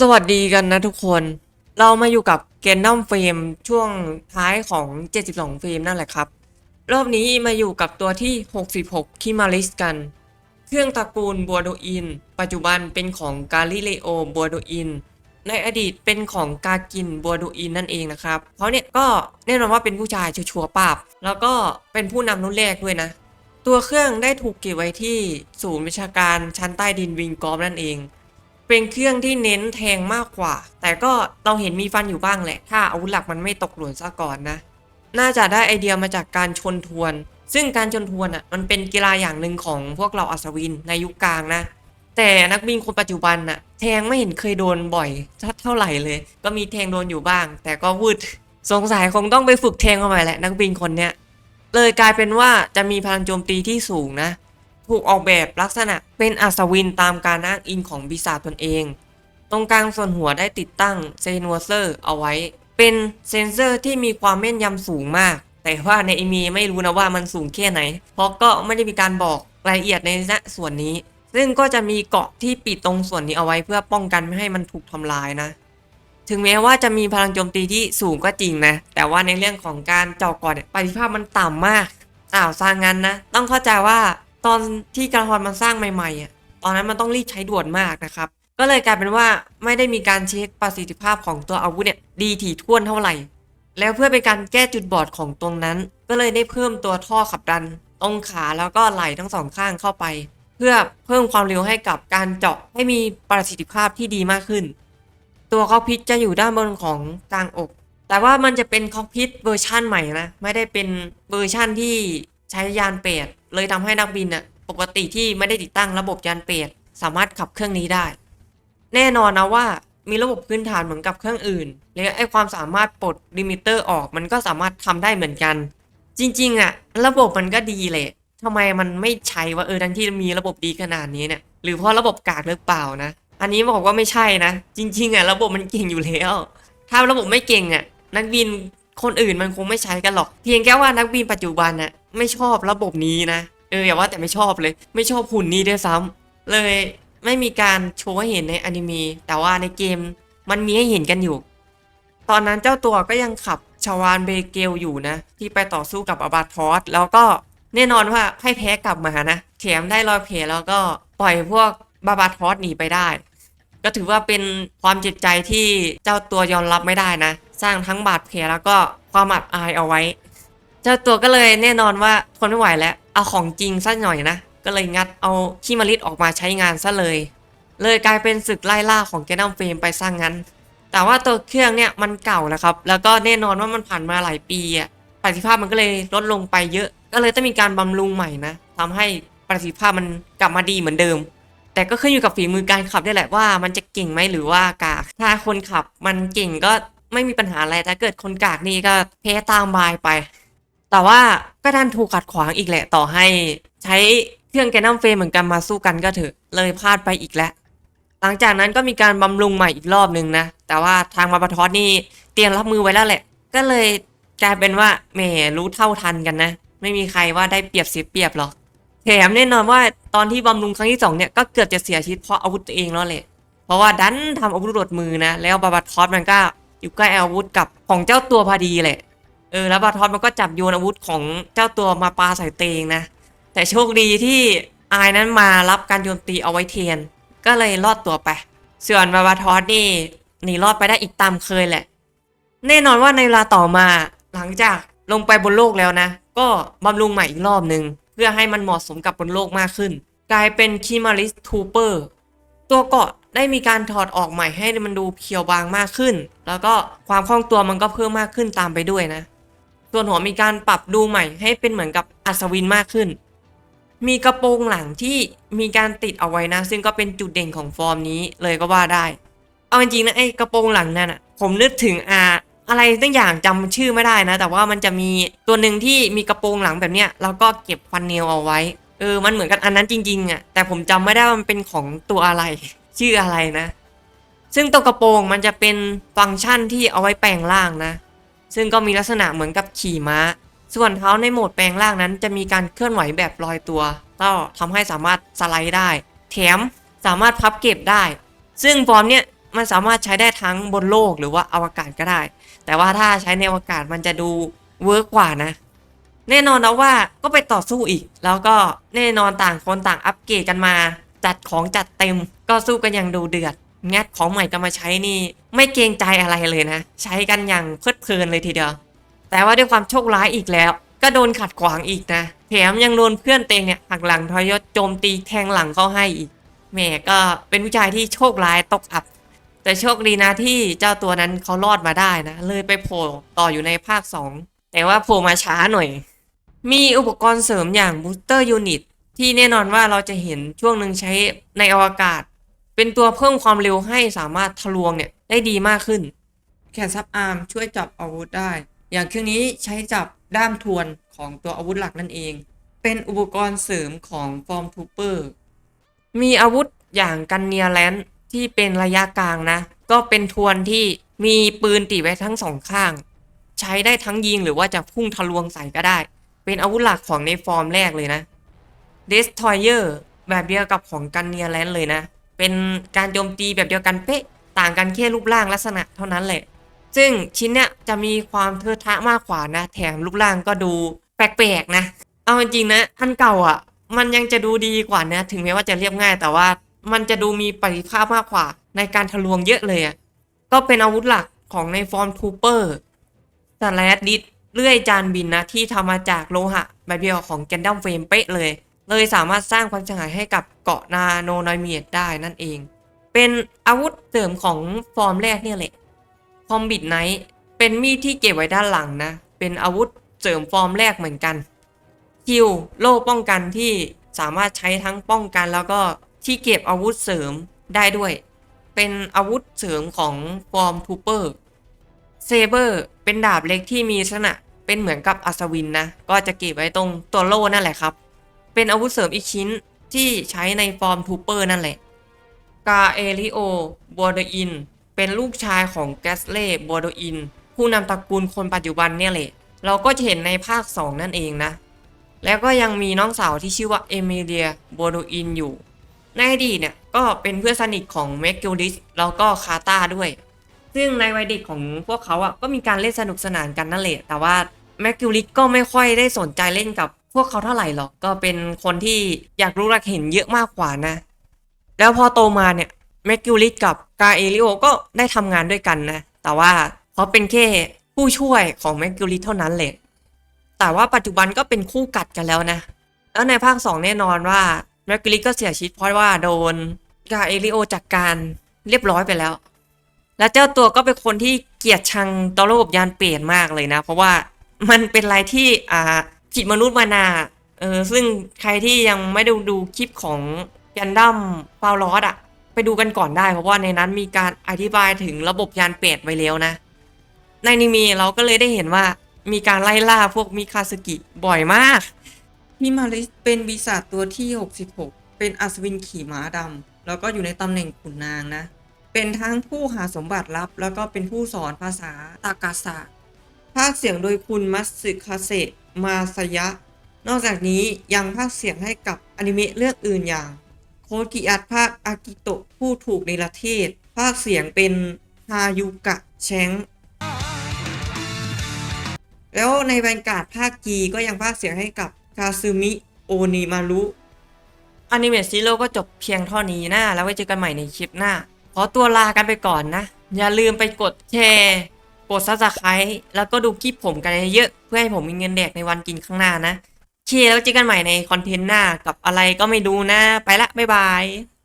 สวัสดีกันนะทุกคน เรามาอยู่กับเกนดัมเฟรมช่วงท้ายของ 72เฟรมนั่นแหละครับ รอบนี้มาอยู่กับตัวที่ 66คิมาริสกัน เครื่องตระกูลบัวโดอิน ปัจจุบันเป็นของกาลิเลโอบัวโดอิน ในอดีตเป็นของกากินบัวโดอินนั่นเองนะครับเขาเนี่ยก็แน่นอนว่าเป็นผู้ชายชัวร์ๆปราบ แล้วก็เป็นผู้นำรุ่นแรกด้วยนะ ตัวเครื่องได้ถูกเก็บไว้ที่ศูนย์วิชาการชั้นใต้ดินวิงกอฟนั่นเอง เป็นเครื่องที่เน้นแทงมากกว่า แต่ก็เราเห็นมีฟันอยู่บ้างแหละ ถ้าอาวุธหลักมันไม่ตกหล่นซะก่อนนะ น่าจะได้ไอเดียมาจากการชนทวน ซึ่งการชนทวนอะมันเป็นกีฬาอย่างหนึ่งของพวกเราอัศวินในยุคกลางนะ แต่นักบินคนปัจจุบันน่ะแทงไม่เห็นเคยโดนบ่อยเท่าไหร่เลย ก็มีแทงโดนอยู่บ้าง แต่ก็วืดสงสัยคงต้องไปฝึกแทงเข้าไปแหละนักบินคนเนี้ยเลยกลายเป็นว่าจะมีพลังโจมตีที่สูงนะ ถูกออกแบบลักษณะเป็นอัศวินตามการอ้างอิงของปีศาจตนเอง ตรงกลางส่วนหัวได้ติดตั้งเซนัวเซอร์เอาไว้ เป็นเซนเซอร์ที่มีความแม่นยำสูงมาก แต่ว่าในเอมีไม่รู้นะว่ามันสูงแค่ไหน เพราะก็ไม่ได้มีการบอกรายละเอียดในณส่วนนี้ ซึ่งก็จะมีเกาะที่ปิดตรงส่วนนี้เอาไว้เพื่อป้องกันไม่ให้มันถูกทำลายนะถึงแม้ว่าจะมีพลังโจมตีที่สูงก็จริงนะ แต่ว่าในเรื่องของการเจาะก่อนเนี่ยประสิทธิภาพมันต่ำมาก อ้าวสร้างงั้นนะ ต้องเข้าใจว่า ตอนที่กระทอนมันสร้างใหม่ๆอะตอนนั้นมันต้องรีบใช้ด่วนมากนะครับ ก็เลยกลายเป็นว่าไม่ได้มีการเช็คประสิทธิภาพของตัวอาวุธเนี่ยดีถี่ถ้วนเท่าไหร่ แล้วเพื่อเป็นการแก้จุดบอดของตรงนั้น ก็เลยได้เพิ่มตัวท่อขับดัน ตรงขาแล้วก็ไหล่ทั้งสองข้างเข้าไป เพื่อเพิ่มความเร็วให้กับการเจาะให้มีประสิทธิภาพที่ดีมากขึ้น ตัวคอกพิษจะอยู่ด้านบนของกลางอก แต่ว่ามันจะเป็นคอกพิษเวอร์ชั่นใหม่นะไม่ได้เป็นเวอร์ชั่นที่ใช้ยานเปรต เลยทำให้นักบินอะปกติที่ไม่ได้ติดตั้งระบบยานเปรตสามารถขับเครื่องนี้ได้ แน่นอนนะว่ามีระบบพื้นฐานเหมือนกับเครื่องอื่นและไอความสามารถปลดลิมิเตอร์ออกมันก็สามารถทำได้เหมือนกัน จริง ๆอะระบบมันก็ดีเลยทำไมมันไม่ใช้ว่าเออทั้งที่มีระบบดีขนาดนี้เนี่ยหรือเพราะระบบกากหรือเปล่านะ อันนี้บอกว่าไม่ใช่นะ จริงๆอะระบบมันเก่งอยู่แล้ว ถ้าระบบไม่เก่งอะนักบินคนอื่นมันคงไม่ใช้กันหรอก เพียงแค่ว่านักบินปัจจุบันน่ะ ไม่ชอบระบบนี้นะ เอออย่าว่าแต่ไม่ชอบเลย ไม่ชอบหุ่นนี้ด้วยซ้ำเลยไม่มีการโชว์ให้เห็นในอนิเมะแต่ว่าในเกมมันมีให้เห็นกันอยู่ ตอนนั้นเจ้าตัวก็ยังขับชาวานเบเกลอยู่นะ ที่ไปต่อสู้กับอาบาทอสแล้วก็แน่นอนว่าให้แพ้กลับมานะแถมได้รอยแผลแล้วก็ปล่อยพวกบาบาทอสหนีไปได้ ก็ถือว่าเป็นความเจ็บใจที่เจ้าตัวยอมรับไม่ได้นะ สร้างทั้งบาดแผลแล้วก็ความอับอายเอาไว้ เจ้าตัวก็เลยแน่นอนว่าทนไม่ไหวแล้ว เอาของจริงซะหน่อยนะ ก็เลยงัดเอาขี้มาริดออกมาใช้งานซะเลย เลยกลายเป็นศึกไล่ล่าของแกนัมเฟรมไปสร้างงั้น แต่ว่าตัวเครื่องเนี่ยมันเก่านะครับ แล้วก็แน่นอนว่ามันผ่านมาหลายปีอะประสิทธิภาพมันก็เลยลดลงไปเยอะ ก็เลยต้องมีการบำรุงใหม่นะทำให้ประสิทธิภาพมันกลับมาดีเหมือนเดิม แต่ก็ขึ้นอยู่กับฝีมือการขับได้แหละว่า มันจะเก่งไหมหรือว่ากาก ถ้าคนขับมันเก่งก็ไม่มีปัญหาอะไรแต่เกิดคนกากนี่ก็แพ้ตามบายไป แต่ว่าก็ดันถูกขัดขวางอีกแหละต่อให้ใช้เครื่องแกนนัมเฟรมเหมือนกันมาสู้กันก็เถอะเลยพลาดไปอีกแล้ว หลังจากนั้นก็มีการบำรุงใหม่อีกรอบหนึ่งนะ แต่ว่าทางมาบาทอสนี่เตรียมรับมือไว้แล้วแหละ ก็เลยกลายเป็นว่าแหมรู้เท่าทันกันนะ ไม่มีใครว่าได้เปรียบเสียเปรียบหรอกแถมแน่นอนว่าตอนที่บำรุงครั้งที่สองเนี่ยก็เกือบจะเสียชีวิตเพราะอาวุธตัวเองแล้วแหละเพราะว่าดันทำอาวุธหลุดมือนะ แล้วบาบาทอสมันก็อยู่ใกล้อาวุธกับของเจ้าตัวพอดีแหละ เออแล้วบาทอสมันก็จับโยนอาวุธของเจ้าตัวมาปาใส่เตงนะ แต่โชคดีที่อายนั้นมารับการโยนตีเอาไว้เทียน ก็เลยรอดตัวไป ส่วนบาบาทอสนี่หนีรอดไปได้อีกตามเคยแหละ แน่นอนว่าในเวลาต่อมาหลังจากลงไปบนโลกแล้วนะ ก็บำรุงใหม่อีกรอบหนึ่งเพื่อให้มันเหมาะสมกับบนโลกมากขึ้น กลายเป็นคิมาริสทูเปอร์ตัวเกาะได้มีการถอดออกใหม่ให้มันดูเพียวบางมากขึ้น แล้วก็ความคล่องตัวมันก็เพิ่มมากขึ้นตามไปด้วยนะ ส่วนหัวมีการปรับดูใหม่ให้เป็นเหมือนกับอัศวินมากขึ้น มีกระโปรงหลังที่มีการติดเอาไว้นะ ซึ่งก็เป็นจุดเด่นของฟอร์มนี้เลยก็ว่าได้ เอาจริงๆนะไอ้กระโปรงหลังนั่นอะผมนึกถึงอาอะไรตั้งอย่างจำชื่อไม่ได้นะ แต่ว่ามันจะมีตัวหนึ่งที่มีกระโปรงหลังแบบเนี้ยแล้วก็เก็บฟันเนลเอาไว้ เออมันเหมือนกันอันนั้นจริงๆอะแต่ผมจำไม่ได้ว่ามันเป็นของตัวอะไร ชื่ออะไรนะ ซึ่งตัวกระโปรงมันจะเป็นฟังก์ชันที่เอาไว้แปลงร่างนะ ซึ่งก็มีลักษณะเหมือนกับขี่ม้า ส่วนเท้าในโหมดแปลงร่างนั้นจะมีการเคลื่อนไหวแบบลอยตัวก็ทำให้สามารถสไลด์ได้ แถมสามารถพับเก็บได้ ซึ่งฟอร์มเนี้ยมันสามารถใช้ได้ทั้งบนโลกหรือว่าอวกาศก็ได้ แต่ว่าถ้าใช้ในอวกาศมันจะดูเวิร์กกว่านะ แน่นอนนะว่าก็ไปต่อสู้อีก แล้วก็แน่นอนต่างคนต่างอัปเกรดกันมา จัดของจัดเต็มก็สู้กันอย่างดูเดือด งัดของใหม่กันมาใช้นี่ ไม่เกรงใจอะไรเลยนะ ใช้กันอย่างเพลิดเพลินเลยทีเดียว แต่ว่าด้วยความโชคร้ายอีกแล้ว ก็โดนขัดขวางอีกนะแถมยังโดนเพื่อนเตงเนี่ยหักหลังทรยศโจมตีแทงหลังเข้าให้อีกแหม่ก็เป็นผู้ชายที่โชคร้ายตกอับ แต่โชคดีนะที่เจ้าตัวนั้นเขารอดมาได้นะ เลยไปโผล่ต่ออยู่ในภาค 2 แต่ว่าโผล่มาช้าหน่อย มีอุปกรณ์เสริมอย่าง Booster Unit ที่แน่นอนว่าเราจะเห็นช่วงหนึ่งใช้ในอวกาศ เป็นตัวเพิ่มความเร็วให้สามารถทะลวงเนี่ยได้ดีมากขึ้น แขนซับอาร์มช่วยจับอาวุธได้ อย่างเครื่องนี้ใช้จับด้ามทวนของตัวอาวุธหลักนั่นเอง เป็นอุปกรณ์เสริมของฟอร์มทูเปอร์มีอาวุธอย่างกันเนียแลนที่เป็นระยะกลางนะ ก็เป็นทวนที่มีปืนติไว้ทั้งสองข้าง ใช้ได้ทั้งยิงหรือว่าจะพุ่งทะลวงใส่ก็ได้ เป็นอาวุธหลักของในฟอร์มแรกเลยนะ Destroyer แบบเดียวกับของกันเนียแลนเลยนะ เป็นการโจมตีแบบเดียวกันเป๊ะต่างกันแค่รูปร่างลักษณะเท่านั้นแหละ ซึ่งชิ้นเนี้ยจะมีความเทอะทะมากกว่านะ แถมรูปร่างก็ดูแปลกๆนะ เอาจริงนะอันเก่าอะ มันยังจะดูดีกว่านะ ถึงแม้ว่าจะเรียบง่าย แต่ว่ามันจะดูมีประสิทธิภาพมากกว่า ในการทะลวงเยอะเลยอะก็เป็นอาวุธหลักของในฟอร์มทูเปอร์สแลดดิสเลื่อยจานบินนะที่ทำมาจากโลหะแบบเดียวของแกนดัมเฟรมเป๊ะเลย เลยสามารถสร้างความเสียหายให้กับเกาะนาโนนอยเมียดได้นั่นเอง เป็นอาวุธเสริมของฟอร์มแรกเนี่ยแหละคอมบิดไนท์เป็นมีดที่เก็บไว้ด้านหลังนะ เป็นอาวุธเสริมฟอร์มแรกเหมือนกันคิวโล่ป้องกันที่สามารถใช้ทั้งป้องกัน แล้วก็ที่เก็บอาวุธเสริมได้ด้วย เป็นอาวุธเสริมของฟอร์มทูเปอร์เซเบอร์เป็นดาบเล็กที่มีลักษณะเป็นเหมือนกับอัศวินนะ ก็จะเก็บไว้ตรงตัวโล่นั่นแหละครับ เป็นอาวุธเสริมอีกชิ้นที่ใช้ในฟอร์มทูเปอร์นั่นแหละ กาเอริโอบัวเดอิน เป็นลูกชายของแกสเล่บัวเดอิน ผู้นำตระกูลคนปัจจุบันเนี่ยแหละ เราก็จะเห็นในภาค 2 นั่นเองนะ แล้วก็ยังมีน้องสาวที่ชื่อว่าเอมิเลียบัวเดอินอยู่ ในอดีตเนี่ยก็เป็นเพื่อนสนิทของแมกกิลดิสแล้วก็คาตาด้วย ซึ่งในวัยเด็กของพวกเขาอะก็มีการเล่นสนุกสนานกันนั่นแหละ แต่ว่าแมกกิลดิสก็ไม่ค่อยได้สนใจเล่นกับ พวกเขาเท่าไหร่หรอกก็เป็นคนที่อยากรู้รักเห็นเยอะมากกว่านะ แล้วพอโตมาเนี่ยแมกกิลลิสกับกาเอริโอก็ได้ทำงานด้วยกันนะ แต่ว่าเขาเป็นแค่ผู้ช่วยของแมกกิลลิสเท่านั้นแหละแต่ว่าปัจจุบันก็เป็นคู่กัดกันแล้วนะ แล้วในภาค 2 แน่นอนว่าแมกกิลลิสก็เสียชีวิตเพราะว่าโดนกาเอริโอจัดกการเรียบร้อยไปแล้ว และเจ้าตัวก็เป็นคนที่เกลียดชังต่อระบบยานเปลี่ยนมากเลยนะ เพราะว่ามันเป็นอะไรที่อ่า ผิดมนุษย์มานาเออซึ่งใครที่ยังไม่ได้ดูคลิปของกันดั้มฟาวลอสอะไปดูกันก่อนได้เพราะว่าในนั้นมีการอธิบายถึงระบบยานเปลี่ยนไว้แล้วนะ ในนิมีเราก็เลยได้เห็นว่ามีการไล่ล่าพวกมิคาสกิบ่อยมากมิมาริสเป็นปีศาจตัวที่ 66 เป็นอัศวินขี่ม้าดำแล้วก็อยู่ในตำแหน่งขุนนางนะ เป็นทั้งผู้หาสมบัติลับ แล้วก็เป็นผู้สอนภาษาตากาศาสตร์ ภาคเสียงโดยคุณมัตสึคาเซะมาสยะ นอกจากนี้ยังภาคเสียงให้กับอนิเมะเรื่องอื่นอย่าง โคกิอัตภาคอากิโตะผู้ถูกในประเทศ ภาคเสียงเป็นฮายุกะแชงแล้วในแวนการ์ดภาคกีก็ยังภาคเสียงให้กับคาซึมิโอนิมารุอนิเมะซีโร่ก็จบเพียงเท่านี้นะ แล้วไว้เจอกันใหม่ในคลิปหน้า ขอตัวลากันไปก่อนนะ อย่าลืมไปกดแชร์ กดซับสไครต์แล้วก็ดูคลิปผมกันเยอะๆเพื่อให้ผมมีเงินแดกในวันกินข้างหน้านะโอเคแล้วเจอกันใหม่ในคอนเทนต์หน้ากับอะไรก็ไม่ดูนะ ไปละ บ๊ายบาย